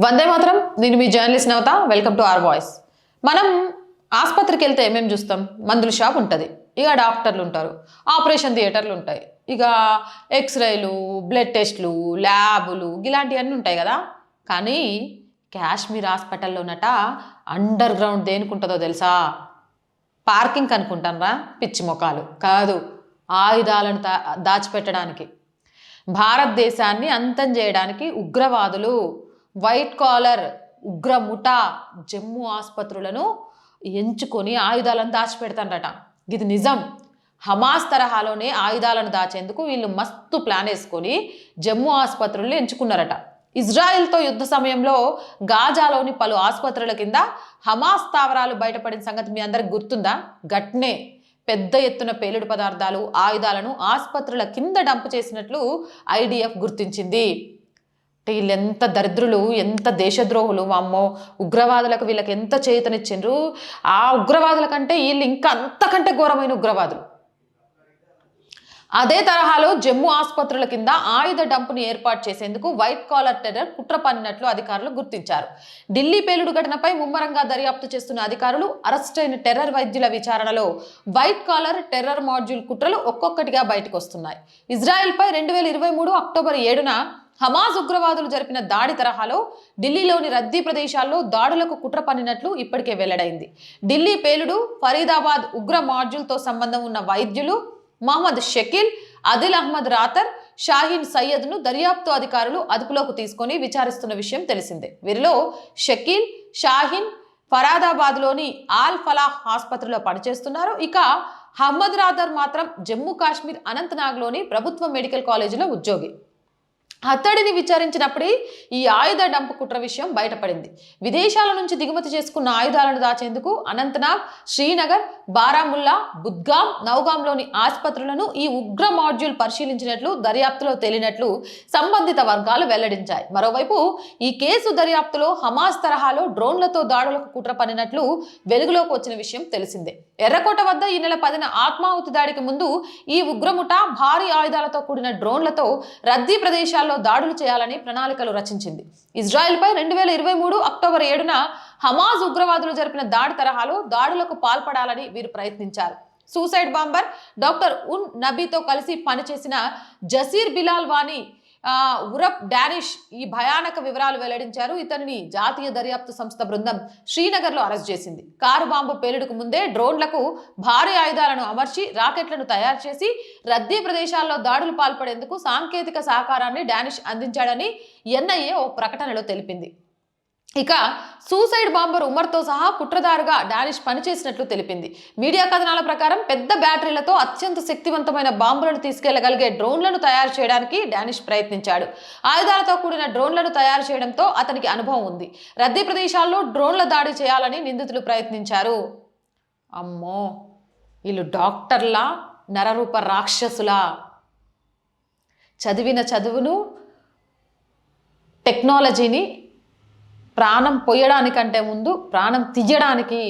వందే మాత్రం. నేను మీ journalist Navata. Welcome to R Voice. మనం ఆసుపత్రికి వెళ్తే ఏమేమి చూస్తాం? మందుల షాప్ ఉంటుంది. ఇక డాక్టర్లు ఉంటారు. ఆపరేషన్ థియేటర్లు ఉంటాయి. ఇక ఎక్స్రేలు బ్లడ్ టెస్ట్లు ల్యాబులు ఇలాంటివన్నీ ఉంటాయి కదా. కానీ కాశ్మీర్ హాస్పిటల్లోనట అండర్ గ్రౌండ్ దేనికుంటుందో తెలుసా? పార్కింగ్ అనుకుంటానరా పిచ్చి మొఖాలు. కాదు ఆయుధాలను దా దాచిపెట్టడానికి. భారతదేశాన్ని అంతం చేయడానికి ఉగ్రవాదులు వైట్ కాలర్ ఉగ్ర ముఠా జమ్ము ఆసుపత్రులను ఎంచుకొని ఆయుధాలను దాచిపెడతాడట ఇది నిజం. హమాస్ తరహాలోనే ఆయుధాలను దాచేందుకు వీళ్ళు మస్తు ప్లాన్ వేసుకొని జమ్మూ ఆసుపత్రులను ఎంచుకున్నారట. ఇజ్రాయెల్తో యుద్ధ సమయంలో గాజాలోని పలు ఆసుపత్రుల కింద హమాస్ స్థావరాలు బయటపడిన సంగతి మీ అందరికి గుర్తుందా? గట్నే పెద్ద ఎత్తున పేలుడు పదార్థాలు ఆయుధాలను ఆసుపత్రుల కింద డంప్ చేసినట్లు ఐడిఎఫ్ గుర్తించింది. అంటే వీళ్ళు ఎంత దరిద్రులు ఎంత దేశద్రోహులు అమ్మో ఉగ్రవాదులకు వీళ్ళకి ఎంత చేతనిచ్చిండ్రు? ఆ ఉగ్రవాదుల కంటే వీళ్ళు ఇంకా అంతకంటే ఘోరమైన ఉగ్రవాదులు. అదే తరహాలో జమ్మూ ఆసుపత్రుల కింద ఆయుధ డంపును ఏర్పాటు చేసేందుకు వైట్ కాలర్ టెర్రర్ కుట్ర పన్నినట్లు అధికారులు గుర్తించారు. ఢిల్లీ పేలుడు ఘటనపై ముమ్మరంగా దర్యాప్తు చేస్తున్న అధికారులు అరెస్ట్ అయిన టెర్రర్ వైద్యుల విచారణలో వైట్ కాలర్ టెర్రర్ మాడ్యూల్ కుట్రలు ఒక్కొక్కటిగా బయటకు వస్తున్నాయి ఇజ్రాయెల్పై రెండు వేల ఇరవై మూడు అక్టోబర్ ఏడున హమాజ్ ఉగ్రవాదులు జరిపిన దాడి తరహాలో ఢిల్లీలోని రద్దీ ప్రదేశాల్లో దాడులకు కుట్ర పన్నినట్లు ఇప్పటికే వెల్లడైంది. ఢిల్లీ పేలుడు ఫరీదాబాద్ ఉగ్ర మాడ్యూల్తో సంబంధం ఉన్న వైద్యులు మహమ్మద్ షకీల్ అదిల్ అహ్మద్ రాతర్ షాహీన్ సయ్యద్ను దర్యాప్తు అధికారులు అదుపులోకి తీసుకొని విచారిస్తున్న విషయం తెలిసిందే. వీరిలో షకీల్ షాహీన్ ఫరాదాబాద్లోని ఆల్ ఫలాహ్ ఆసుపత్రిలో పనిచేస్తున్నారు. ఇక అహ్మద్ రాదర్ మాత్రం జమ్మూ కాశ్మీర్ అనంతనాగ్లోని ప్రభుత్వ మెడికల్ కాలేజీలో ఉద్యోగి. అతడిని విచారించినప్పుడే ఈ ఆయుధ డంప్ కుట్ర విషయం బయటపడింది. విదేశాల నుంచి దిగుమతి చేసుకున్న ఆయుధాలను దాచేందుకు అనంతనాగ్ శ్రీనగర్ బారాముల్లా బుద్గాం నౌగాంలోని ఆసుపత్రులను ఈ ఉగ్ర మాడ్యూల్ పరిశీలించినట్లు దర్యాప్తులో తేలినట్లు సంబంధిత వర్గాలు వెల్లడించాయి. మరోవైపు ఈ కేసు దర్యాప్తులో హమాస్ తరహాలో డ్రోన్లతో దాడులకు కుట్ర పనినట్లు వెలుగులోకి వచ్చిన విషయం తెలిసిందే. ఎర్రకోట వద్ద ఈ నెల పదిన ఆత్మాహుతి దాడికి ముందు ఈ ఉగ్రముఠ భారీ ఆయుధాలతో కూడిన డ్రోన్లతో రద్దీ ప్రదేశాల్లో దాడులు చేయాలని ప్రణాళికలు రచించింది. ఇజ్రాయెల్పై రెండు వేల ఇరవై మూడు అక్టోబర్ ఏడున హమాజ్ ఉగ్రవాదులు జరిపిన దాడి తరహాలో దాడులకు పాల్పడాలని వీరు ప్రయత్నించారు. సూసైడ్ బాంబర్ డాక్టర్ ఉన్ నబీతో కలిసి పనిచేసిన జసీర్ బిలాల్ వాణి ఉరప్ డానిష్ ఈ భయానక వివరాలు వెల్లడించారు. ఇతనిని జాతీయ దర్యాప్తు సంస్థ బృందం శ్రీనగర్లో అరెస్ట్ చేసింది. కారు బాంబు పేలుడుకు ముందే డ్రోన్లకు భారీ ఆయుధాలను అమర్చి రాకెట్లను తయారు చేసి రద్దీ ప్రదేశాల్లో దాడులు పాల్పడేందుకు సాంకేతిక సహకారాన్ని డానిష్ అందించాడని ఎన్ఐఏ ఓ ప్రకటనలో తెలిపింది. ఇక సూసైడ్ బాంబర్ ఉమర్తో సహా కుట్రదారుగా డానిష్ పనిచేసినట్లు తెలిపింది. మీడియా కథనాల ప్రకారం పెద్ద బ్యాటరీలతో అత్యంత శక్తివంతమైన బాంబులను తీసుకెళ్ళగలిగే డ్రోన్లను తయారు చేయడానికి డానిష్ ప్రయత్నించాడు. ఆయుధాలతో కూడిన డ్రోన్లను తయారు చేయడంతో అతనికి అనుభవం ఉంది. రద్దీ ప్రదేశాల్లో డ్రోన్ల దాడి చేయాలని నిందితులు ప్రయత్నించారు. అమ్మో! వీళ్ళు డాక్టర్లా? నరరూప రాక్షసులా? చదివిన చదువును టెక్నాలజీని ప్రాణం పొయ్యడానికంటే ముందు ప్రాణం తీయడానికి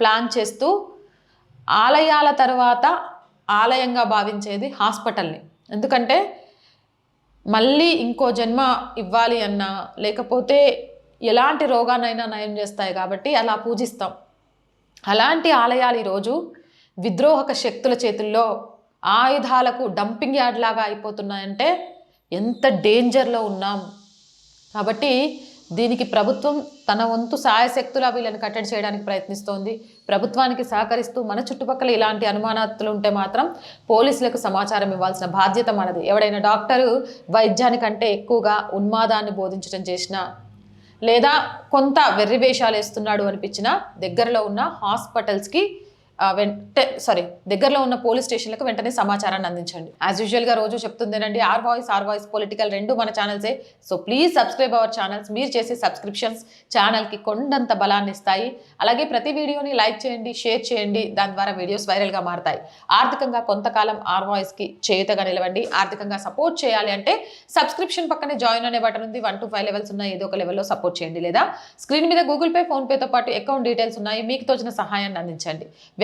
ప్లాన్ చేస్తూ ఆలయాల తర్వాత ఆలయంగా భావించేది హాస్పిటల్ని. ఎందుకంటే మళ్ళీ ఇంకో జన్మ ఇవ్వాలి అన్నా లేకపోతే ఎలాంటి రోగానైనా నయం చేస్తాయి కాబట్టి అలా పూజిస్తాం. అలాంటి ఆలయాలు ఈరోజు విద్రోహక శక్తుల చేతుల్లో ఆయుధాలకు డంపింగ్ యార్డ్ లాగా అయిపోతున్నాయంటే ఎంత డేంజర్లో ఉన్నాం. కాబట్టి దీనికి ప్రభుత్వం తన వంతు సాయశక్తుల వీళ్ళని కట్టడి చేయడానికి ప్రయత్నిస్తోంది. ప్రభుత్వానికి సహకరిస్తూ మన చుట్టుపక్కల ఇలాంటి అనుమానాలు ఉంటే మాత్రం పోలీసులకు సమాచారం ఇవ్వాల్సిన బాధ్యత మనది. ఎవడైనా డాక్టరు వైద్యానికంటే ఎక్కువగా ఉన్మాదాన్ని బోధించడం చేసినా లేదా కొంత వెర్రి వేషాలు వేస్తున్నాడు అనిపించిన దగ్గరలో ఉన్న హాస్పిటల్స్కి వెంట సారీ దగ్గరలో ఉన్న పోలీస్ స్టేషన్లకు వెంటనే సమాచారాన్ని అందించండి. యాజ్ యూజువల్గా రోజు చెప్తుందేనండి R Voice R Voice political రెండు మన ఛానల్సే so please subscribe our channels మీరు చేసే సబ్స్క్రిప్షన్స్ ఛానల్కి కొండంత బలాన్ని ఇస్తాయి. అలాగే ప్రతి వీడియోని లైక్ చేయండి షేర్ చేయండి. దాని ద్వారా వీడియోస్ వైరల్గా మారతాయి. ఆర్థికంగా కొంతకాలం ఆర్ వాయిస్కి చేయుతగా నిలవండి. ఆర్థికంగా సపోర్ట్ చేయాలి అంటే సబ్స్క్రిప్షన్ పక్కనే జాయిన్ అనే బటన్ ఉంది. వన్ టు ఫైవ్ లెవెల్స్ ఉన్నాయి. ఏదో ఒక లెవెల్లో సపోర్ట్ చేయండి. లేదా స్క్రీన్ మీద గూగుల్ పే ఫోన్పేతో పాటు అకౌంట్ డీటెయిల్స్ ఉన్నాయి. మీకు తోచిన సహాయాన్ని అందించండి.